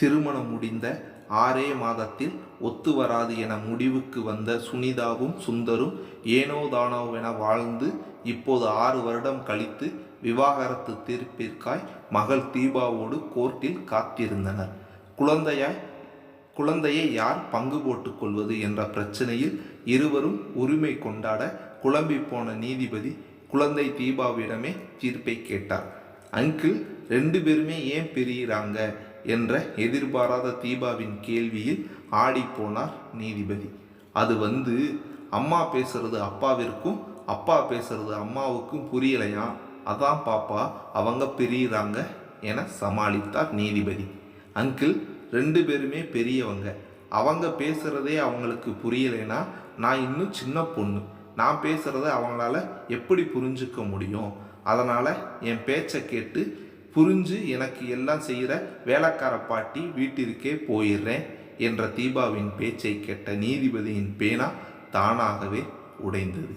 திருமணம் முடிந்த ஆறே மாதத்தில் ஒத்து வராது என முடிவுக்கு வந்த சுனிதாவும் சுந்தரும் ஏனோ தானோவென வாழ்ந்து இப்போது ஆறு வருடம் கழித்து விவாகரத்து தீர்ப்பிற்காய் மகள் தீபாவோடு கோர்ட்டில் காத்திருந்தனர். குழந்தையாய் குழந்தையை யார் பங்கு போட்டுக் கொள்வது என்ற பிரச்சனையில் இருவரும் உரிமை கொண்டாட குழம்பி போன நீதிபதி குழந்தை தீபாவிடமே தீர்ப்பை கேட்டார். அங்கிள் ரெண்டு பேருமே ஏன் பிரியிறாங்க? என்ற எதிர்பாராத தீபாவின் கேள்வியில் ஆடிப்போனார் நீதிபதி. அது வந்து அம்மா பேசுறது அப்பாவிற்கும் அப்பா பேசுறது அம்மாவுக்கும் புரியலையா? அதான் பாப்பா அவங்க பிரியிறாங்க என சமாளித்தார் நீதிபதி. அங்கிள் ரெண்டு பேருமே பெரியவங்க. அவங்க பேசுகிறதே அவங்களுக்கு புரியலைன்னா நான் இன்னும் சின்ன பொண்ணு. நான் பேசுகிறத அவங்களால எப்படி புரிஞ்சுக்க முடியும்? அதனால் என் பேச்சை கேட்டு புரிஞ்சு எனக்கு எல்லாம் செய்கிற வேலைக்கார பாட்டி வீட்டிற்கே போயிடுறேன் என்ற தீபாவின் பேச்சை கேட்ட நீதிபதியின் பேனா தானாகவே உடைந்தது.